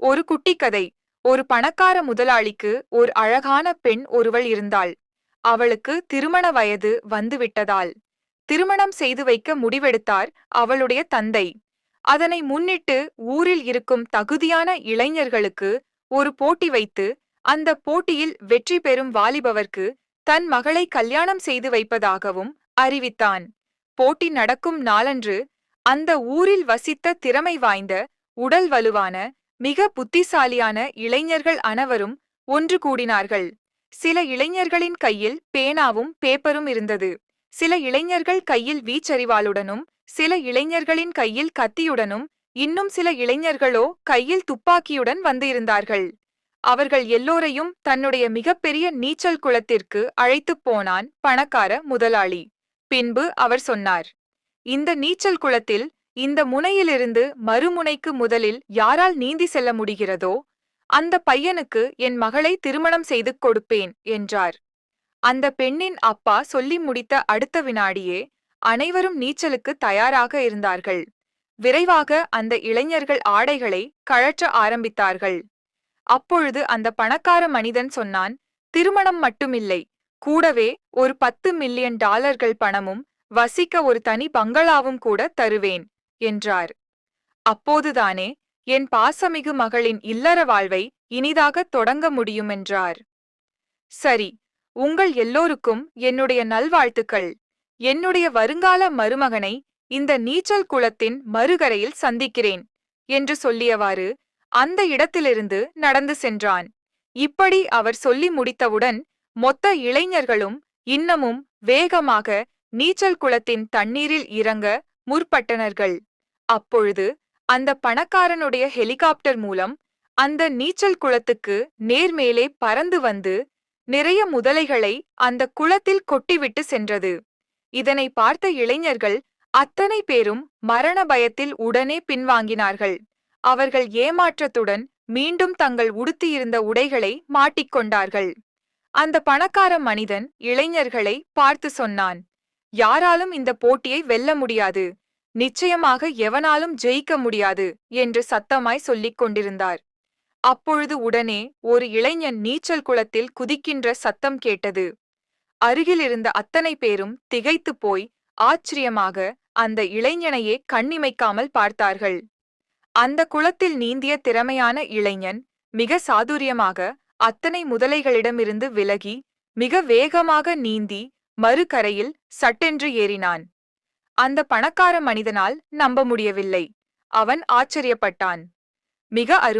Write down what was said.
ஒரு குட்டி கதை ஒரு பணக்கார முதலாளிக்கு ஒரு அழகான பெண் ஒருவள் இருந்தாள். அவளுக்கு திருமண வயது வந்துவிட்டதால் திருமணம் செய்து வைக்க முடிவெடுத்தார் அவளுடைய தந்தை. அதனை முன்னிட்டு ஊரில் இருக்கும் தகுதியான இளைஞர்களுக்கு ஒரு போட்டி வைத்து அந்த போட்டியில் வெற்றி பெறும் வாலிபவர்க்கு தன் மகளை கல்யாணம் செய்து வைப்பதாகவும் அறிவித்தான். போட்டி நடக்கும் நாளன்று அந்த ஊரில் வசித்த திறமை வாய்ந்த உடல் வலுவான மிக புத்திசாலியான இளைஞர்கள் அனைவரும் ஒன்று கூடினார்கள். சில இளைஞர்களின் கையில் பேனாவும் பேப்பரும் இருந்தது. சில இளைஞர்கள் கையில் வீச்சரிவாளுடனும் சில இளைஞர்களின் கையில் கத்தியுடனும் இன்னும் சில இளைஞர்களோ கையில் துப்பாக்கியுடன் வந்து இருந்தார்கள் அவர்கள் எல்லோரையும் தன்னுடைய மிகப்பெரிய நீச்சல் குளத்திற்கு அழைத்துப் போனான் பணக்கார முதலாளி. பின்பு அவர் சொன்னார் இந்த நீச்சல் குளத்தில் இந்த முனையிலிருந்து மறுமுனைக்கு முதலில் யாரால் நீந்தி செல்ல முடிகிறதோ அந்த பையனுக்கு என் மகளை திருமணம் செய்து கொடுப்பேன் என்றார். அந்த பெண்ணின் அப்பா சொல்லி முடித்த அடுத்த வினாடியே அனைவரும் நீச்சலுக்கு தயாராக இருந்தார்கள். விரைவாக அந்த இளைஞர்கள் ஆடைகளை கழற்ற ஆரம்பித்தார்கள். அப்பொழுது அந்த பணக்கார மனிதன் சொன்னான் திருமணம் மட்டுமில்லை கூடவே ஒரு பத்து மில்லியன் டாலர்கள் பணமும் வசிக்க ஒரு தனி பங்களாவும் கூட தருவேன். என்றார். அப்போதுதானே என் பாசமிகு மகளின் இல்லற வாழ்வை இனிதாகத் தொடங்க முடியுமென்றார். சரி உங்கள் எல்லோருக்கும் என்னுடைய நல்வாழ்த்துக்கள். என்னுடைய வருங்கால மருமகனை இந்த நீச்சல் குளத்தின் மறுகரையில் சந்திக்கிறேன் என்று சொல்லியவாறு அந்த இடத்திலிருந்து நடந்து சென்றான். இப்படி அவர் சொல்லி முடித்தவுடன் மொத்த இளைஞர்களும் இன்னமும் வேகமாக நீச்சல் குளத்தின் தண்ணீரில் இறங்க முற்பட்டனர்கள். அப்பொழுது அந்த பணக்காரனுடைய ஹெலிகாப்டர் மூலம் அந்த நீச்சல் குளத்துக்கு நேர்மேலே பறந்து வந்து நிறைய முதலைகளை அந்த குளத்தில் கொட்டிவிட்டு சென்றது. இதனை பார்த்த இளைஞர்கள் அத்தனை பேரும் மரண பயத்தில் உடனே பின்வாங்கினார்கள். அவர்கள் ஏமாற்றத்துடன் மீண்டும் தங்கள் உடுத்தியிருந்த உடைகளை மாட்டிக்கொண்டார்கள் அந்த பணக்கார மனிதன் இளைஞர்களை பார்த்து சொன்னான் யாராலும் இந்த போட்டியை வெல்ல முடியாது. நிச்சயமாக எவனாலும் ஜெயிக்க முடியாது என்று சத்தமாய் சொல்லிக் கொண்டிருந்தார். அப்பொழுது உடனே ஒரு இளைஞன் நீச்சல் குளத்தில் குதிக்கின்ற சத்தம் கேட்டது. அருகிலிருந்த அத்தனை பேரும் திகைத்துப் போய் ஆச்சரியமாக அந்த இளைஞனையே கண்ணிமைக்காமல் பார்த்தார்கள். அந்த குளத்தில் நீந்திய திறமையான இளைஞன் மிக சாதுரியமாக அத்தனை முதலைகளிடமிருந்து விலகி மிக வேகமாக நீந்தி மறுகரையில் சட்டென்று ஏறினான். அந்த பணக்கார மனிதனால் நம்ப முடியவில்லை. அவன் ஆச்சரியப்பட்டான். மிக அருமை.